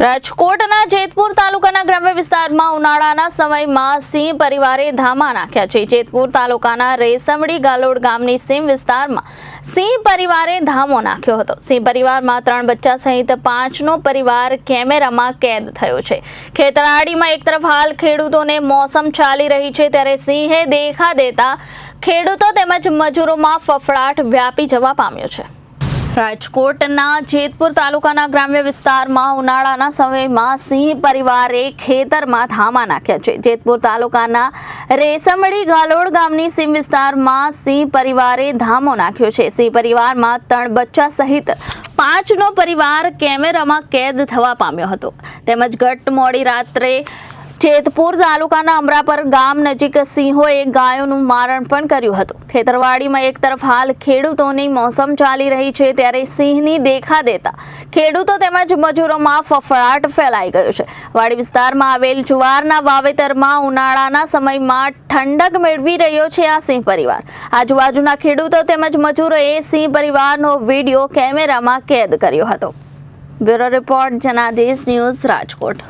રાજકોટના જેતપુર તાલુકાના ગ્રામ્ય વિસ્તારમાં ઉનાળાના સમયમાં સિંહ પરિવારે ધામા નાખ્યા છે. જેતપુર તાલુકાના રેસમડી ગાલોડ ગામની સિંહ વિસ્તારમાં સિંહ પરિવારે ધામો નાખ્યો હતો. સિંહ પરિવારમાં ત્રણ બચ્ચા સહિત પાંચનો પરિવાર કેમેરામાં કેદ થયો છે. ખેતરાડીમાં એક તરફ હાલ ખેડૂતોને મોસમ ચાલી રહી છે ત્યારે સિંહે દેખા દેતા ખેડૂતો તેમજ મજૂરોમાં ફફડાટ વ્યાપી જવા પામ્યો છે. રાજકોટના જેતપુર તાલુકાના ગ્રામ્ય વિસ્તારમાં ઉનાળાના સમયમાં સિંહ પરિવારે ખેતરમાં ધામા નાખ્યા છે. જેતપુર તાલુકાના રેસમડી ગાલોડ ગામની સિંહ વિસ્તારમાં સિંહ પરિવારે ધામો નાખ્યો છે. સિંહ પરિવારમાં ત્રણ બચ્ચા સહિત પાંચનો પરિવાર કેમેરામાં કેદ થવા પામ્યો હતો. તેમજ ગત મોડી રાત્રે જેતપુર તાલુકાના અમરાપર ગામ નજીક સિંહોએ ગાયોનું મારણ પણ કર્યું હતું. ખેતરવાડીમાં એક તરફ હાલ ખેડૂતોની મોસમ ચાલી રહી છે ત્યારે સિંહની દેખા દેતા ખેડૂતો તેમજ મજૂરોમાં ફફડાટ ફેલાઈ ગયો છે. વાડી વિસ્તારમાં આવેલ જુવારના વાવેતરમાં ઉનાળાના સમયમાં ઠંડક મેળવી રહ્યો છે આ સિંહ પરિવાર. આજુબાજુના ખેડૂતો તેમજ મજૂરોએ સિંહ પરિવારનો વીડિયો કેમેરામાં કેદ કર્યો હતો. Bureau report Janadesh news Rajkot.